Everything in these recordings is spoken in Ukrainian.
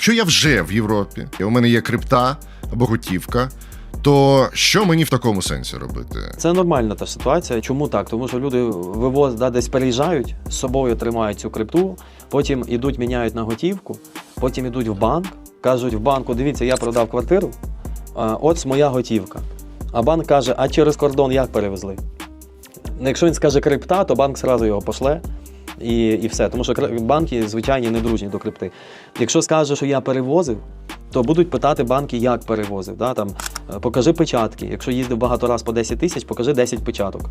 Якщо я вже в Європі, і у мене є крипта або готівка, то що мені в такому сенсі робити? Це нормальна та ситуація. Чому так? Тому що люди вивоз, да, десь переїжджають, з собою тримають цю крипту, потім ідуть, міняють на готівку, потім ідуть в банк, кажуть в банку: дивіться, я продав квартиру, от моя готівка. А банк каже: а через кордон як перевезли? Ну, Якщо він скаже крипта, то банк зразу його пошле. І, і все. Тому що банки звичайні не дружні до крипти. Якщо скаже, що я перевозив, то будуть питати банки, як перевозив. Да? Там, е, покажи печатки. Якщо їздив багато разів по 10 тисяч, покажи 10 печаток.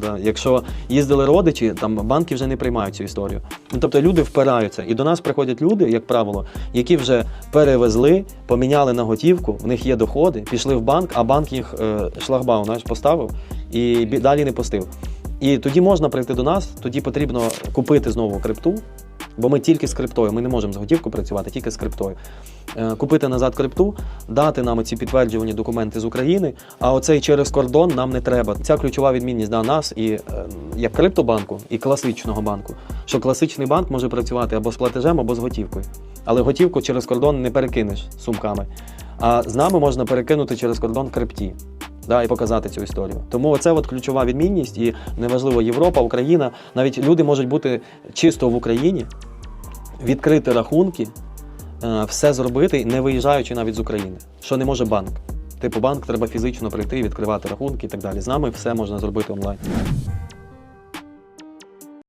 Да? Якщо їздили родичі, там банки вже не приймають цю історію. Ну, тобто люди впираються. І до нас приходять люди, як правило, які вже перевезли, поміняли на готівку, в них є доходи, пішли в банк, а банк їх е, шлагбаум знаєш, поставив і далі не пустив. І тоді можна прийти до нас, тоді потрібно купити знову крипту, бо ми тільки з криптою, ми не можемо з готівкою працювати, тільки з криптою. Е, Купити назад крипту, дати нам ці підтверджувані документи з України, а оцей через кордон нам не треба. Ця ключова відмінність да, нас і е, як криптобанку, і класичного банку. Що класичний банк може працювати або з платежем, або з готівкою. Але готівку через кордон не перекинеш сумками. А з нами можна перекинути через кордон крипті да, і показати цю історію. Тому це от ключова відмінність, і неважливо Європа, Україна. Навіть люди можуть бути чисто в Україні, відкрити рахунки, е, все зробити, не виїжджаючи навіть з України, що не може банк. Типу банк треба фізично прийти, відкривати рахунки і так далі. З нами все можна зробити онлайн.